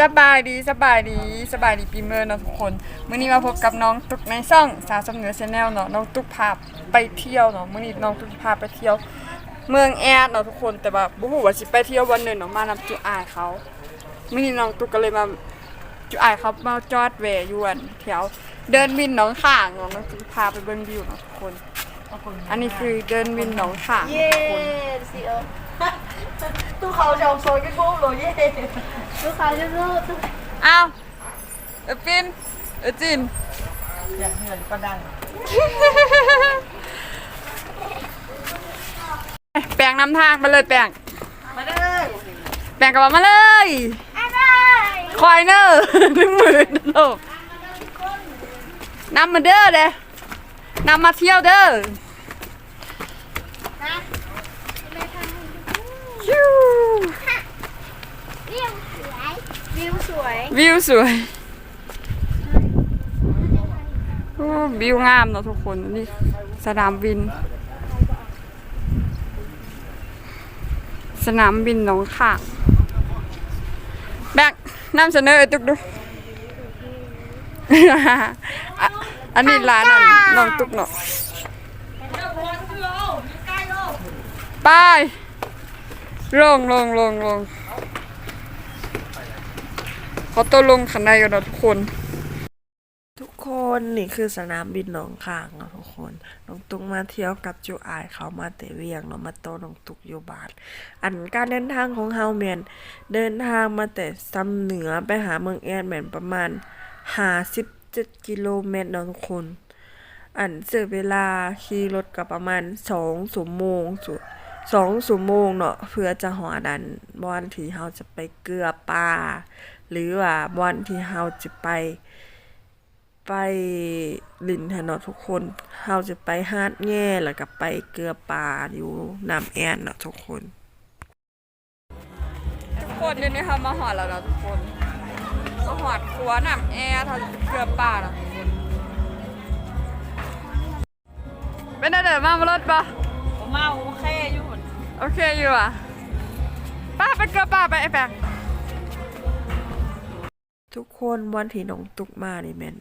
สบายดีสบายดีสบายดีปีเมื่อเนาะทุกคนมื้อนี้มาพบกับน้องตุกในช่องสาวสำเหนือชาแนลเนาะน้องตุกพาไปเที่ยวเนาะมื้อนี้น้องตุกพาไปเที่ยว เมืองแอดเนาะทุกคนแต่ว่าบ่ฮู้ว่าสิไปเที่ยววันหนึงเนาะมานำจุอายเขามื้อนี้น้องตุกก็เลยมาจุอายเขามาจอดแวอยู่อันแถวเดินวินหนองข่างเนาะน้องตุกพาไปเบิ่งวิวเนาะทุกคน อันนี้คือเดินวินหนองข่างเนาะเย่ทุกคนสิเออ ตู้เขาจะเอาโซนกันพวกเราเย่ตู้เขาจะรู้ตู้อ้าวเออปินเออจินอยากเหนื่อยก็ดังแปลงนำทางไปเลยแปลงมาเลยแปลงกลับมาเลยคอยเนอร์หนึ่งหมื่นโลกนำมาเด้อเด้นำมาเที่ยวเด้อชิว วิว สวยวิวสวยโอ้วิวงามเนาะทุกคนนี่สนามบิน สนามบินหนองข่างแบงค์นำเสนอไอ้ตุกดูอะอันนี้ร้านอันน้องตุกเนาะไปลงลงลงลง ขอตัวลงขันในกันเนาะทุกคน ทุกคนนี่คือสนามบินหนองคายเนาะทุกคนน้องตุกมาเที่ยวกับจูอายเขามาแต่เวียงเนาะมาโตน้องตุกอยู่บ้านอันการเดินทางของเฮาแมนเดินทางมาแต่ซ้ำเหนือไปหาเมืองแอนแมนประมาณ57กิโลเมตรเนาะทุกคนอันเสียเวลาขี่รถกับประมาณ2ชั่วโมงสุสองชั่วโมงเนาะเพื่อจะหอดันบอนที่เฮาจะไปเกลือป่า หรือว่าบอนที่เฮาจะไป ไปลินแทนเนาะทุกคนเราจะไปฮาดแง่แล้วก็ไปเกลือป่าอยู่น้ำแอนเนาะทุกคน ทุกคนเดี๋ยวนี้เขามาหอดแล้วเนาะทุกคนมาหอดครัวน้ำแอร์ทำเกลือป่าเนาะทุกคนเป็นได้เดินมามารถปะผมมาโอเคอยู่หมดโอเคอยู่อะป้าไปเกลือป่าไปไอ้แปง ทุกคนวันที่น้องตุกมานี่แม่น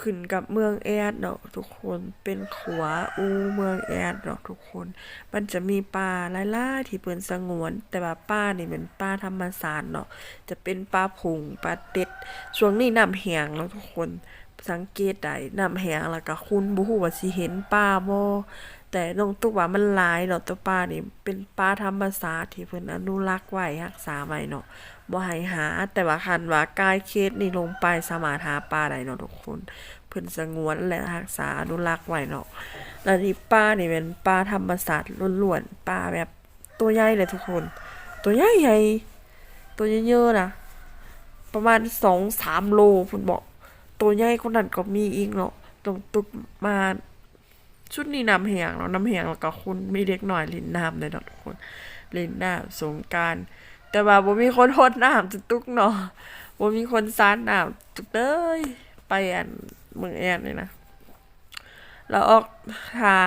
ขึ้นกับเมืองแอดเนาะทุกคนเป็นขัวอูเมืองแอดเนาะทุกคน มันจะมีป่าหลายๆที่เปิ้นสงวน แต่ว่าป่านี่เป็นป่าธรรมศาสตร์เนาะจะเป็นป่าผงป่าเต็ดช่วงนี้น้ำแห้งเนาะทุกคน สังเกตได้น้ำแห้งแล้วก็คุณบ่ฮู้ว่าสิเห็นป่าบ่แต่น้องตุกว่ามันหลายเนาะแต่ป่านี่เป็นป่าธรรมชาสติที่เพิ่นอนุรักษ์ไว้รักษาไว้เนาะบ่ให้หา แต่ว่าคันว่ากายเคสนี่ลงไปสามารถหาปลาได้เนาะทุกคนเพิ่นสงวนและรักษาอนุรักษ์ไว้เนาะแล้วนี่ปลานี่เป็นปลาธรรมชาสติล้วนๆปลาแบบตัวใหญ่เลยทุกคน ตัวใหญ่ๆตัวเยอะๆนะประมาณ2-3โลพุ่นบอก ตัวใหญ่คนนั้นก็มีอีกเนาะตรงตุกมาชุดนี้น้ำแหงเนาะน้ำแหงแล้วก็คุณมีเด็กหน่อยลินน้ำเลยเนาะทุกคนล่นน้ำสงการแต่ว่าบ่มีคนทดน้ำจุกตุกเนาะบ่มีคนซานน้ำจุกเด้ยไปอันเมืองแอนนี่นะแล้วออกหา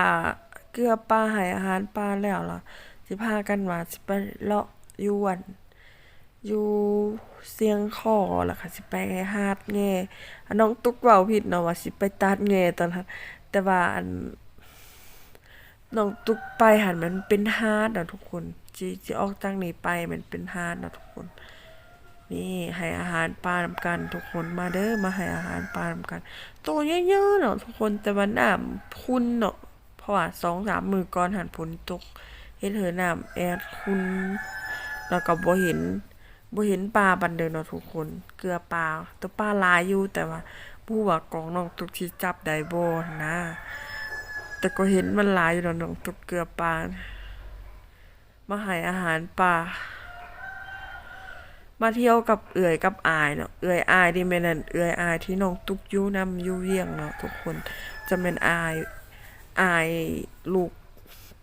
เกลือปลาให้อาหารปลาแล้วล่ะสิพากันว่าสิไปเลาะยูวัน อยู่เสียงคอแล้วค่ะสิไปหาดแง่อน้องตุ๊กเว้าผิดเนาะว่าสิไปตัดแง่ตอนนั้นแต่ว่าอันน้องตุกไปหันมันเป็นฮาร์ดนะทุกคนจีจีออกจากนี้ไปมันเป็นฮาร์ดนะทุกคน นี่ให้อาหารปลานำกัน ทุกคนมาเด้อมาให้อาหารปลานำกันตัวเยอะๆเนาะทุกคนแต่ว่าน้ำคุณเนาะเพราะว่าสองสามมือก่อนหันฝนตกเห็นเถอน้ำแอดคุณแล้วก็บ่เห็น บ่เห็นปลาบันเดินเนาะทุกคน เกลือปลาตัวปลาลายอยู่แต่ว่าผู้ว่ากองน้องตุกที่จับได้บ่นะ แต่ก็เห็นมันลายอยู่แล้วน้องตุกเกลือปลามาให้อาหารปลามาเที่ยวกับเอื่อยกับอายเนาะเอื่อยอายที่แม่นั่นเอื่อยอายที่น้องตุกยู่นำอยู่เวียงเนาะทุกคนจะเป็นอายอายลูก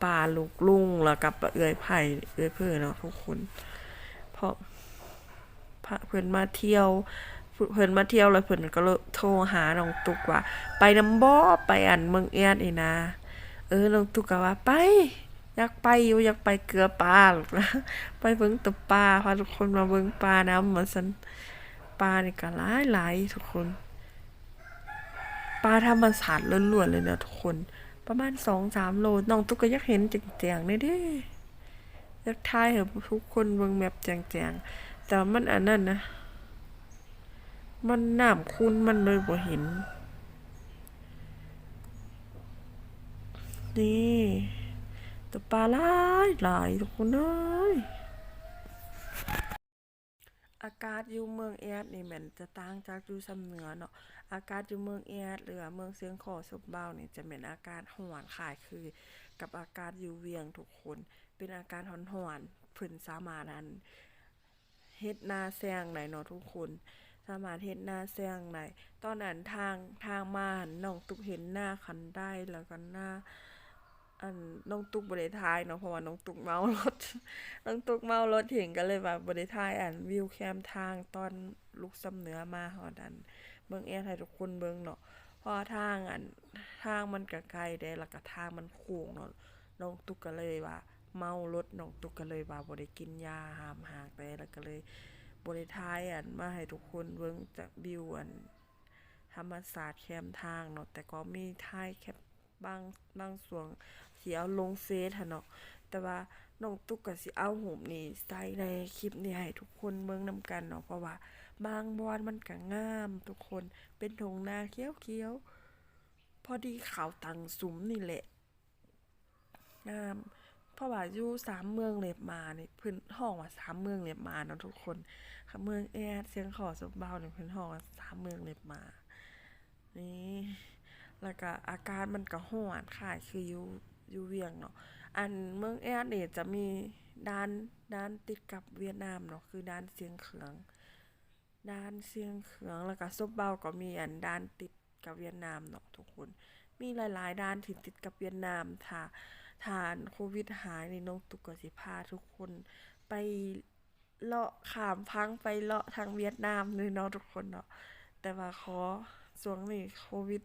ป่าลูกลุงแล้วกับเอื่อยไผ่เอื่อยเพื่อเนาะทุกคนเพราะ เพิ่นมาเที่ยวเพิ่นมาเที่ยวแล้วเพิ่นก็เลยโทรหาน้องตุกว่า ไปน้ำบ่ไปอันเมืองแอดนี่นะ เออน้องตุกก็ว่าไป อยากไปอยู่อยากไปเกลือปลาหรอกนะไปเบิ่งแตะปลาพาทุกคนมาเบิ่งปลาน้ำมันสันปลานี่ก็หลายหลายทุกคนปลาธรรมชาติล้วนๆเลยนะทุกคน ประมาณสองสามโลน้องตุกก็อยากเห็นแจงๆเลยเด้อยากทายให้ทุกคนเบิ่งแบบแจงๆ แต่มันอันนั้นนะ มันน้ำคุณมันเลยบ่เห็น นี่แต่ปลาหลายหลายทุกคนเอ้ยอากาศอยู่เมืองแอดนี่แมันจะต่างจากอยู่ซำเหนือเนาะอากาศอยู่เมืองแอดหรือเมืองเสียงขอสบเบาเนี่ยจะเป็นอากาศร้อนขายคือ กับอากาศอยู่เวียงทุกคน เป็นอากาศร้อนๆเพิ่นสามารถอัน เฮ็ดหน้าแซงได้เนาะทุกคน สามารถเฮ็ดหน้าแซงได้ตอนนั้นทางทางมาหันน้องตุกเห็นหน้าคันได้แล้วก็หน้าอันน้องตุกบริทายเนาะเพราะว่าน้องตุกเมารถน้องตุกเมารถเห็นก็เลยแบบบริทายอันวิวแคมทางตอนลูกสำเหนือมาหอดัน เบิ่งแอร์ให้ทุกคนเบิ่งเนาะเพราะทางอันทางมันก็ไกลได้แล้วก็ทางมันโค้งเนาะน้องตุกก็เลยว่า เมารถน้องตุกก็เลยว่าบ่ได้กินยาหามหากไปแล้วก็เลยบริทายอันมาให้ทุกคนเบิ่งจากวิวอันธรรมศาสตร์แคมทางเนาะแต่ก็มีท้ายแคปบางบางส่วนที่เอาลงเฟซหั่นเนาะแต่ว่าน้องตุ๊กก็สิเอาหูปนี่ใส่ในคลิปนี้ให้ทุกคนเบิ่งนำกันเนาะเพราะว่า บางบอนมันก็งามทุกคนเป็นทงนาเขียวๆพอดีขาวตังสุมนี่แหละงาม เพราะว่าอยู่สามเมืองเล็บมานี่เพิ่นห้องว่าสามเมืองเล็บมาเนาะทุกคนค่ะเมืองแอดเสียงขอสบเบาเนี่ยเพิ่นห้องว่าสามเมืองเล็บมา นี่แล้วก็อากาศมันก็ร้อนค่ะคืออยู่อยู่เวียงเนาะอันเมืองแอดนี่จะมีด้านด้านติดกับเวียดนามเนาะคือด้านเสียงเขืองด้านเสียงเขืองแล้วก็ซบเบาก็มีอันด้านติดกับเวียดนามเนาะทุกคน มีหลาย ๆ ด้านที่ติดกับเวียดนามถ้า ทานโควิดหายในน้องตุกก็สิพาทุกคนไปเลาะขามพังไปเลาะทางเวียดนามเลยเนาะทุกคนเนาะแต่ว่าขอช่วงนี้โควิด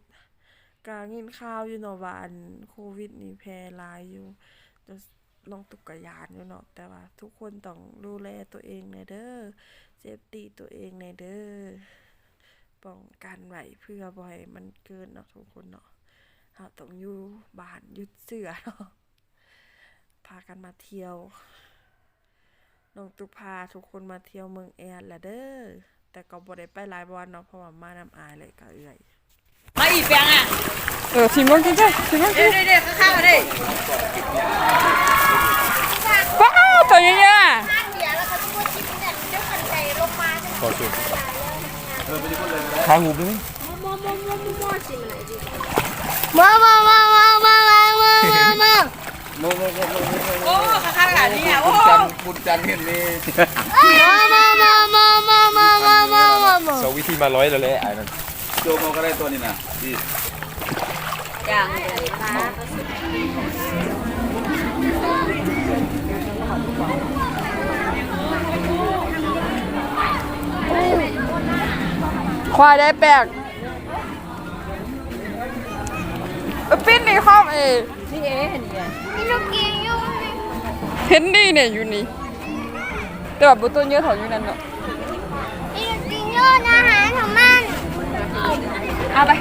กางินข่าวอยู่เนาะว่าอันโควิดนี่แพร่หลายอยู่จะน้องตุกกยานอยู่เนาะแต่ว่าทุกคนต้องดูแลตัวเองในเด้อเซฟตี้ตัวเองในเด้อป้องกันไว้เพื่อบ่ให้มันเกินเนาะทุกคนเนาะเฮาต้องอยู่บ้านยุดเสือเนาะ พากันมาเที่ยว น้องตุพาทุกคนมาเที่ยวเมืองแอร์แลเดอร์แต่ก็บ่ได้ไปหลายวันเนาะเพราะว่ามาน้ำอายเลยก็เอื่อยมาอีกแปลงอะ เออทีมงานกินใช่ทีมงานกิเด็นๆด้ข้าวมาดิว้าวตัวเยอะข้างเดียวแล้วเขาทุกคนคิดแต่เจ้าขันใจลงมาใช่ไหมๆทางหูไปไหม มอมอมอมอมอสิมันมะมรดิมอมอมอมอมอ โมโมโมโมโอ้ข้างๆอะนี่อะโอ้จันบุญจันเห็นนี่มามามามามามามามามาเสาวิธีมาร้อยแล้วแหละไอ้นั่นโจมก็ได้ตัวนี้นะดีอย่างเลยควายได้แปลกเออปิ้นในห้องเอนี่ เอ๊ะเห็นยังนี่ลูกกินอยู่เห็นดีเนี่ยอยู่นี่แต่แบบบุตัวเยอะเถาอยู่นั่นเนาะนี่ลูกกินอยู่อาหารของมันเอาไป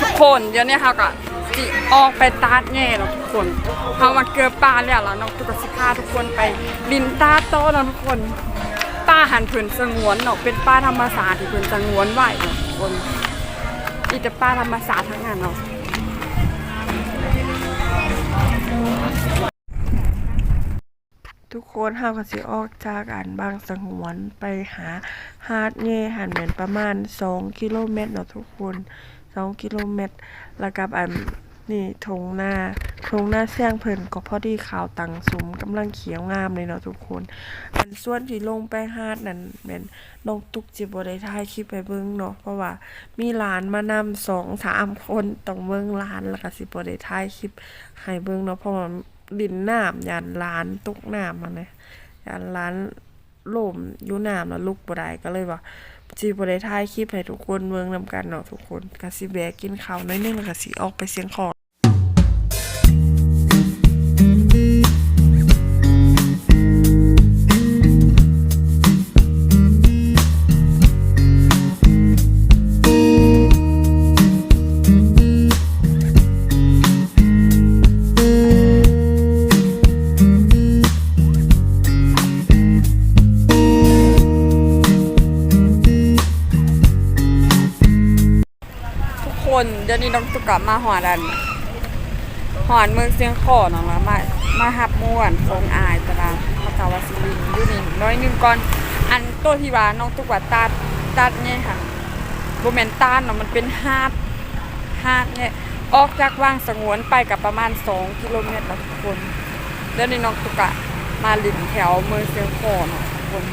ทุกคนเดี๋ยวนี้เขาก็จิออกไปตาดแง่แล้วทุกคนเขามาเกือบปลาแล้วแล้วน้องตุกสิพาทุกคนไปลินตาโตะแล้วทุกคนป้าหันผืนสงวนเนาะเป็นป้าธรรมศาสตร์ที่ผืนสงวนไว้เนาะทุกคนอีแต่ป้าธรรมศาสตร์ทั้งนั้นเนาะ ทุกคนเฮาก็สิออกจากอันบางสงวนไปหาหาดแง่หันเหมือนประมาณ2กิโลเมตรเนาะทุกคน2กิโลเมตร แล้วกับอันนี่ทงหน้าทงหน้าแซงเพิ่นก็พอดีขาวตังสุมกำลังเขียวงามเลยเนาะทุกคน อันส่วนที่ลงไปหาดนั่นแม่นน้องตุกจิบ่ได้ถ่ายคลิปไปเบิ่งเนาะเพราะว่ามีหลานมานำสองสามคนต้องเบิ่งหลานแล้วก็สิบ่ได้ถ่ายคลิปให้เบิ่งเนาะเพราะว่า ดินน้ำยานล้านตกน้ำมาเลยยานล้านล่มยุ่น้ำแล้วลุกบ่ได้ก็เลยว่าจีบได้ถ่ายคลิปให้ทุกคนเมืองนำกันเนาะทุกคนกะสิแบกกินข้าวน้อยนึงแล้วกะสิออกไปเสียงของ กกะมาหอดันหอนเมืองเสียงขอนาะแล้วมามาหับม่วนคงอายตะลาพระกาวาสิลินอยู่นี่น้อยนึงก่อนอันโตที่ว่าน้องตุกว่าตัดตัดเนี่ยค่ะบ่แมนตาลเนาะมันเป็นหาดหาดเนี่ยออกจากว่างสงวนไปกับประมาณ2กิโลเมตรนะทุกคนเดี๋ยวนี้น้องตุกกะมาหลินแถวเมืองเสียงขอเนาะทุกคน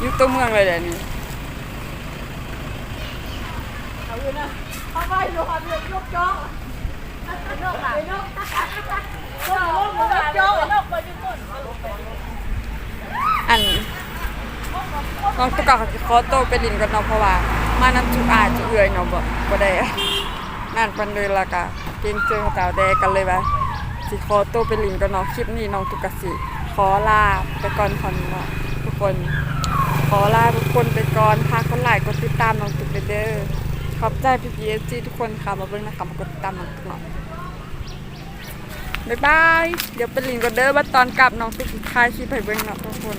อยู่ตัวเมืองเลยเดี๋ยวนี้เอาอยู่นะ เอาไปดูความเดือดยกจ้องนกหลังนกนกยกจ้องนกไปที่ต้นอันน้องตุกกะเขาสิขอโตวไปลินกันเนาะเพราะว่า มาน้ำจุกอาจจะเอื่อยเนาะบ่บ่ได้นั่นปันเลยละกะเกรงเจอเขาเจ้าแดกันเลยว่าสิขอโตวไปลินกันเนาะคลิปนี้น้องตุกกะสิขอลาไปก่อนคอนเนาะทุกคน ขอลาทุกคนไปก่อนพากคนหลายกดติดตามน้องตุกเด้อ ขอบใจพี่พีเอจีทุกคนค่ะมาเบิ่งนะคะมากดติดตามน้องตุกหน่อยบ๊ายบาย เดี๋ยวไปลินกันเด้อว่าตอนกลับน้องตุกคลายคีไปเบิ่งเนาะทุกคน